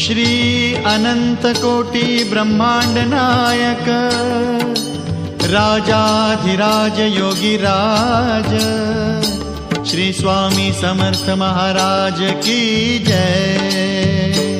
श्री अनंत कोटी ब्रह्मांड नायक राजाधिराज योगी राज श्री स्वामी समर्थ महाराज की जय।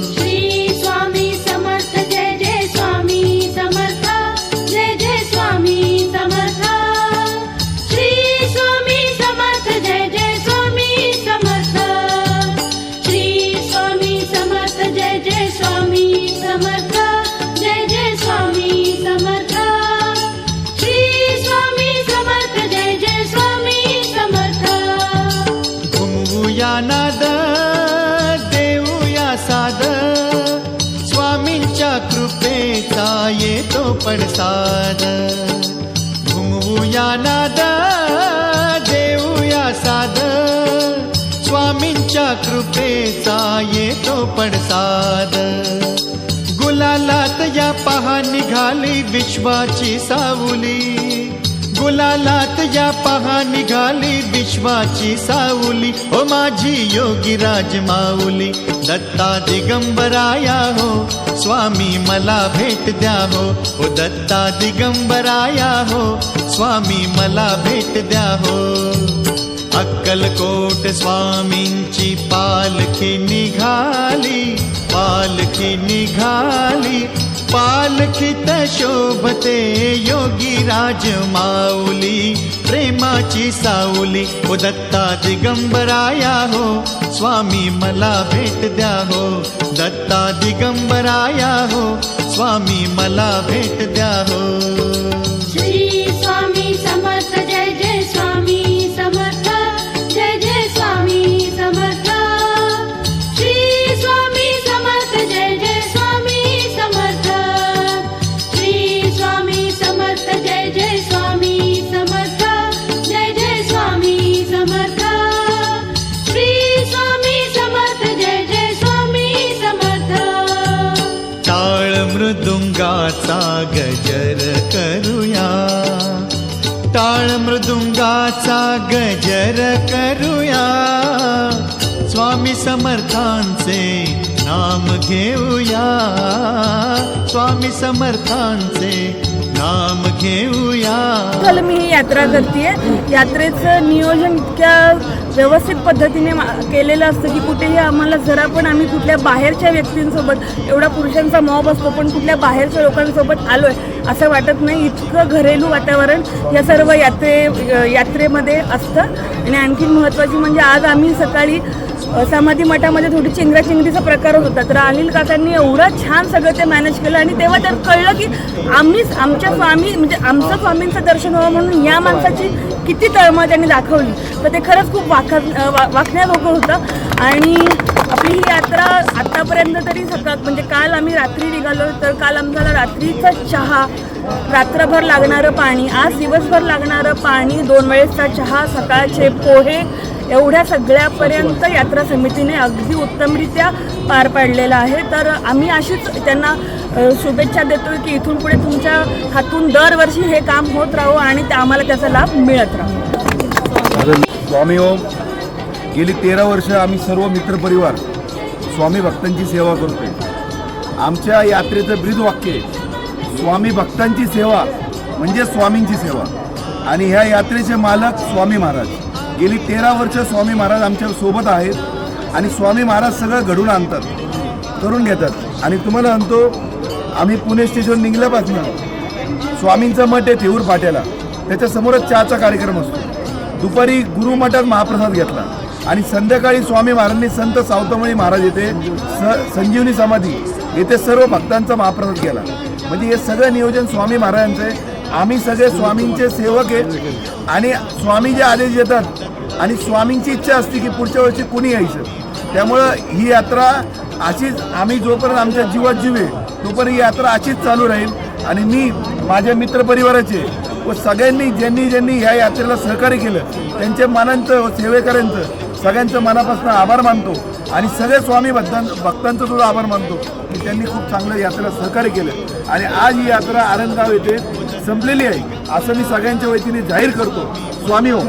येतो पडसाद घुमवूया नाद देऊया साद। स्वामींच्या कृपेचा येतो पडसाद गुलालात या पहा निघाली विश्वाची सावली। गुलालात या पहा निघाली विश्वाची साऊली ओ माझी योगी राज माऊली दत्ता दिगंबराया हो. स्वामी मला भेट द्या हो. ओ दत्ता दिगंबराया हो. स्वामी मला भेट द्या हो. अक्कलकोट स्वामींची पालखी निघाली पालखी निघाली. पालखी शोभते राज माऊली प्रेमाची साऊली ओ दत्ता दिगंबराया हो स्वामी मला भेट द्या हो दत्ता दिगंबराया हो स्वामी मला भेट द्या हो. गजर करूया. टाळ मृदुंगाचा गजर करूया. स्वामी समर्थांचे नाम घेऊया. स्वामी समर्थांचे नाम घेऊया. काल मी ही यात्रा करते यात्रेचं नियोजन इतक्या व्यवस्थित पद्धतीने मा- केलेलं असतं की कुठेही आम्हाला जरा पण आम्ही कुठल्या बाहेरच्या व्यक्तींसोबत एवढा पुरुषांचा मॉब असतो पण कुठल्या बाहेरच्या लोकांसोबत आलो आहे असं वाटत नाही. इतकं घरेलू वातावरण या सर्व यात्रे यात्रेमध्ये असतं. आणि आणखीन महत्त्वाची म्हणजे आज आम्ही सकाळी समाधी मठामध्ये थोडी चिंगराचिंगरीचा प्रकार होता. तर अनिल काकांनी एवढं छान सगळं ते मॅनेज केलं आणि तेव्हा त्यात कळलं की आम्हीच आमच्या स्वामी म्हणजे आमचं स्वामींचं दर्शन व्हावं म्हणून या माणसाची किती तळमळ त्यांनी दाखवली. तर ते खरंच खूप वाखा वा वाखण्याजोगं होतं. आणि आपली ही यात्रा आत्तापर्यंत तरी सकाळ म्हणजे काल आम्ही रात्री निघालो तर काल आम्हाला रात्रीचा चहा रात्रभर लागणारं पाणी आज दिवसभर लागणारं पाणी दोन वेळेसचा चहा सकाळचे पोहे एवढ्या सगळ्यापर्यंत यात्रा समितीने अगदी उत्तमरित्या पार पाडलेला आहे. तर आम्ही अशीच त्यांना शुभेच्छा देतोय की इथून पुढे तुमच्या हातून दरवर्षी हे काम होत राहो आणि ते आम्हाला त्याचा लाभ मिळत राहो. स्वामी ओम गेली तेरा वर्ष आम्ही सर्व मित्रपरिवार स्वामी भक्तांची सेवा करतोय. आमच्या यात्रेचं ब्रीद वाक्य आहे स्वामी भक्तांची सेवा म्हणजे स्वामींची सेवा. आणि ह्या यात्रेचे मालक स्वामी महाराज. गेली तेरा वर्ष स्वामी महाराज आमच्यासोबत आहेत आणि स्वामी महाराज सगळं घडून आणतात करून घेतात. आणि तुम्हाला म्हणतो आम्ही पुणे स्टेशन निघल्यापासून स्वामींचं मठ आहे थेऊर फाट्याला. त्याच्यासमोरच चहाचा कार्यक्रम असतो. दुपारी गुरुमठात महाप्रसाद घेतला. आणि संध्याकाळी स्वामी महाराजांनी संत सावतामळी महाराज येथे स संजीवनी समाधी येथे सर्व भक्तांचा महाप्रसाद केला. म्हणजे हे सगळं नियोजन स्वामी महाराजांचं आहे. आम्ही सगळे स्वामींचे सेवक आहेत आणि स्वामी जे आदेश देतात आणि स्वामींची इच्छा असते की पुढच्या वर्षी कुणी यायचं. त्यामुळं ही यात्रा अशीच आम्ही जोपर्यंत आमच्या जीवात जीव आहे तोपर्यंत ही यात्रा अशीच चालू राहील. आणि मी माझ्या मित्रपरिवाराचे व सगळ्यांनी ज्यांनी ज्यांनी ह्या यात्रेला सहकार्य केलं त्यांच्या मनांचं व सेवेकऱ्यांचं सगळ्यांचं मनापासून आभार मानतो. आणि सगळे स्वामी भक्तां भक्तांचं सुद्धा आभार मानतो की त्यांनी खूप चांगलं यात्रेला सहकार्य केलं. आणि आज ही यात्रा आरंगाव येथे संपलेली आहे असं मी सगळ्यांच्या वतीने जाहीर करतो. स्वामी हो.